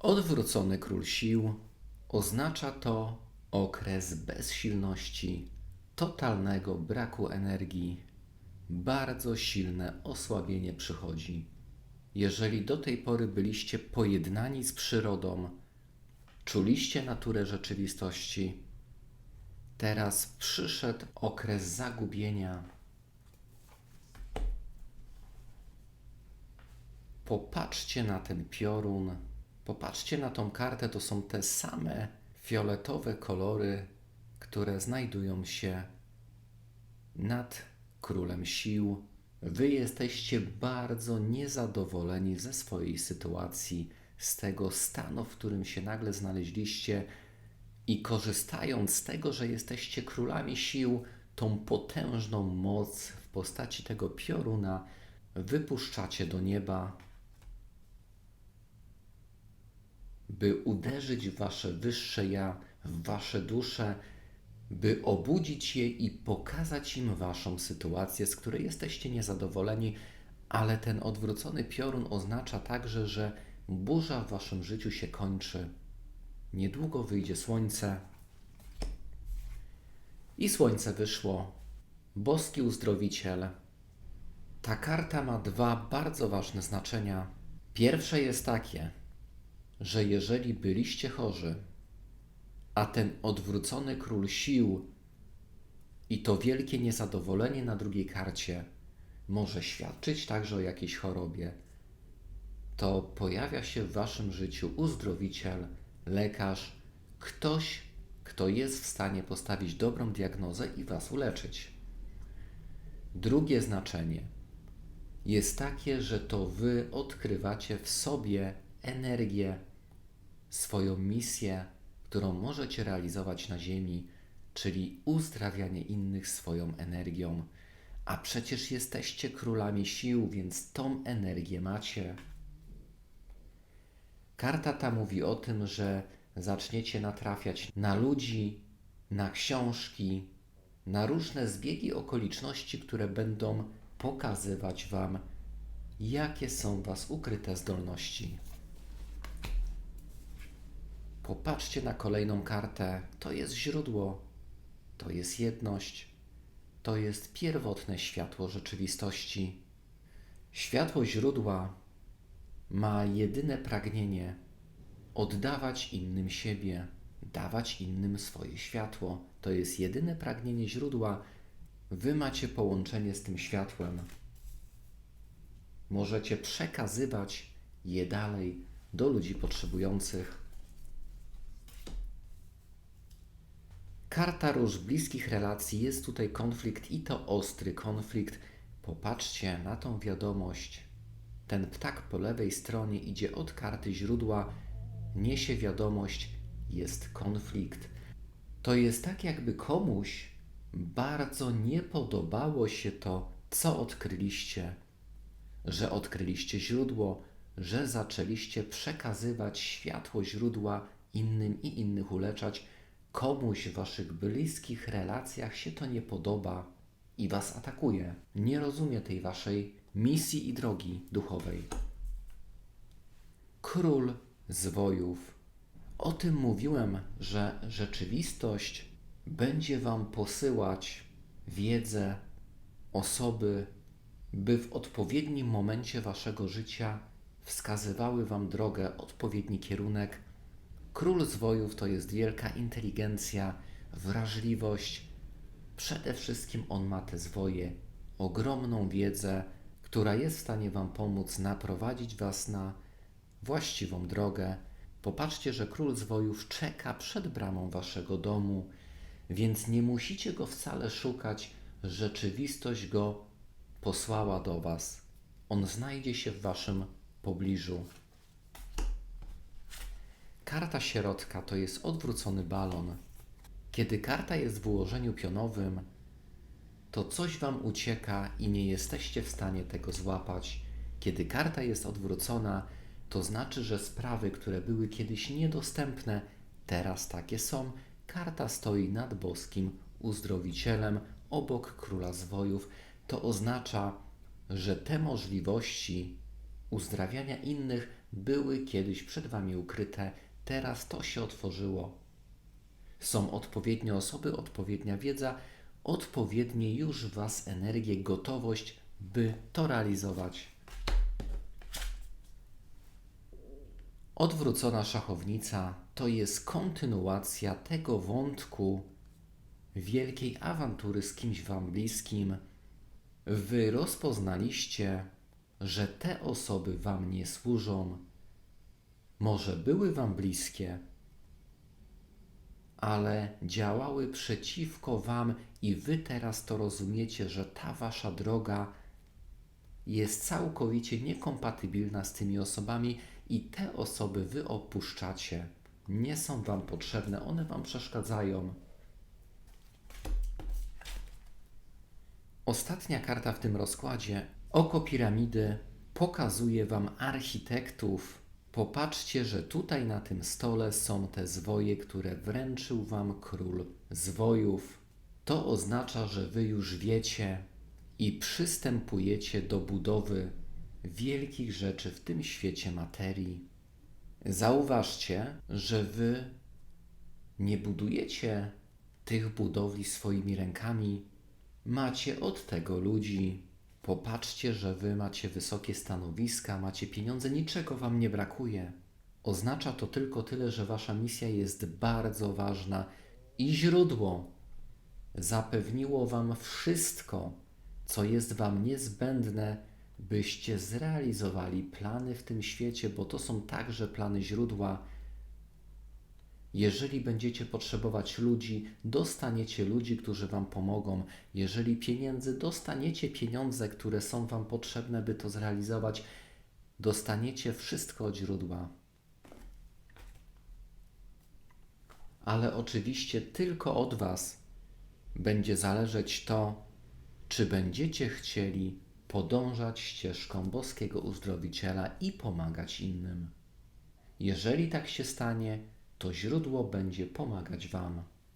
Odwrócony król sił oznacza to okres bezsilności, totalnego braku energii, bardzo silne osłabienie przychodzi. Jeżeli do tej pory byliście pojednani z przyrodą, czuliście naturę rzeczywistości, teraz przyszedł okres zagubienia. Popatrzcie na ten piorun, popatrzcie na tą kartę, to są te same fioletowe kolory, które znajdują się nad królem sił. Wy jesteście bardzo niezadowoleni ze swojej sytuacji, z tego stanu, w którym się nagle znaleźliście, i korzystając z tego, że jesteście królami sił, tą potężną moc w postaci tego pioruna wypuszczacie do nieba, by uderzyć w wasze wyższe ja, w wasze dusze, by obudzić je i pokazać im waszą sytuację, z której jesteście niezadowoleni, ale ten odwrócony piorun oznacza także, że burza w waszym życiu się kończy. Niedługo wyjdzie słońce. I słońce wyszło. Boski uzdrowiciel. Ta karta ma dwa bardzo ważne znaczenia. Pierwsze jest takie, że jeżeli byliście chorzy, a ten odwrócony król sił i to wielkie niezadowolenie na drugiej karcie może świadczyć także o jakiejś chorobie, to pojawia się w waszym życiu uzdrowiciel, lekarz, ktoś, kto jest w stanie postawić dobrą diagnozę i was uleczyć. Drugie znaczenie jest takie, że to wy odkrywacie w sobie energię, swoją misję, którą możecie realizować na Ziemi, czyli uzdrawianie innych swoją energią. A przecież jesteście królami sił, więc tą energię macie. Karta ta mówi o tym, że zaczniecie natrafiać na ludzi, na książki, na różne zbiegi okoliczności, które będą pokazywać Wam, jakie są Was ukryte zdolności. Popatrzcie na kolejną kartę. To jest źródło, to jest jedność, to jest pierwotne światło rzeczywistości. Światło źródła ma jedyne pragnienie oddawać innym siebie, dawać innym swoje światło. To jest jedyne pragnienie źródła. Wy macie połączenie z tym światłem. Możecie przekazywać je dalej do ludzi potrzebujących. Karta róż bliskich relacji jest tutaj konflikt i to ostry konflikt. Popatrzcie na tą wiadomość. Ten ptak po lewej stronie idzie od karty źródła, niesie wiadomość, jest konflikt. To jest tak, jakby komuś bardzo nie podobało się to, co odkryliście, że odkryliście źródło, że zaczęliście przekazywać światło źródła innym i innych uleczać komuś w waszych bliskich relacjach się to nie podoba i was atakuje, nie rozumie tej waszej misji i drogi duchowej. Król zwojów. O tym mówiłem, że rzeczywistość będzie wam posyłać wiedzę, osoby, by w odpowiednim momencie waszego życia wskazywały wam drogę, odpowiedni kierunek Król zwojów to jest wielka inteligencja, wrażliwość. Przede wszystkim on ma te zwoje, ogromną wiedzę, która jest w stanie Wam pomóc naprowadzić Was na właściwą drogę. Popatrzcie, że król zwojów czeka przed bramą Waszego domu, więc nie musicie go wcale szukać. Rzeczywistość go posłała do Was. On znajdzie się w Waszym pobliżu. Karta środka to jest odwrócony balon. Kiedy karta jest w ułożeniu pionowym, to coś Wam ucieka i nie jesteście w stanie tego złapać. Kiedy karta jest odwrócona, to znaczy, że sprawy, które były kiedyś niedostępne, teraz takie są. Karta stoi nad boskim uzdrowicielem obok króla zwojów. To oznacza, że te możliwości uzdrawiania innych były kiedyś przed Wami ukryte, teraz to się otworzyło. Są odpowiednie osoby, odpowiednia wiedza, odpowiednie już Was energię, gotowość, by to realizować. Odwrócona szachownica to jest kontynuacja tego wątku wielkiej awantury z kimś Wam bliskim. Wy rozpoznaliście, że te osoby Wam nie służą, może były Wam bliskie, ale działały przeciwko Wam i Wy teraz to rozumiecie, że ta Wasza droga jest całkowicie niekompatybilna z tymi osobami i te osoby Wy opuszczacie. Nie są Wam potrzebne, one Wam przeszkadzają. Ostatnia karta w tym rozkładzie, oko piramidy, pokazuje Wam architektów. Popatrzcie, że tutaj na tym stole są te zwoje, które wręczył Wam król zwojów. To oznacza, że Wy już wiecie i przystępujecie do budowy wielkich rzeczy w tym świecie materii. Zauważcie, że Wy nie budujecie tych budowli swoimi rękami, macie od tego ludzi. Popatrzcie, że wy macie wysokie stanowiska, macie pieniądze, niczego wam nie brakuje. Oznacza to tylko tyle, że wasza misja jest bardzo ważna i źródło zapewniło wam wszystko, co jest wam niezbędne, byście zrealizowali plany w tym świecie, bo to są także plany źródła. Jeżeli będziecie potrzebować ludzi, dostaniecie ludzi, którzy Wam pomogą. Jeżeli pieniędzy, dostaniecie pieniądze, które są Wam potrzebne, by to zrealizować. Dostaniecie wszystko od źródła. Ale oczywiście tylko od Was będzie zależeć to, czy będziecie chcieli podążać ścieżką boskiego uzdrowiciela i pomagać innym. Jeżeli tak się stanie, to źródło będzie pomagać Wam.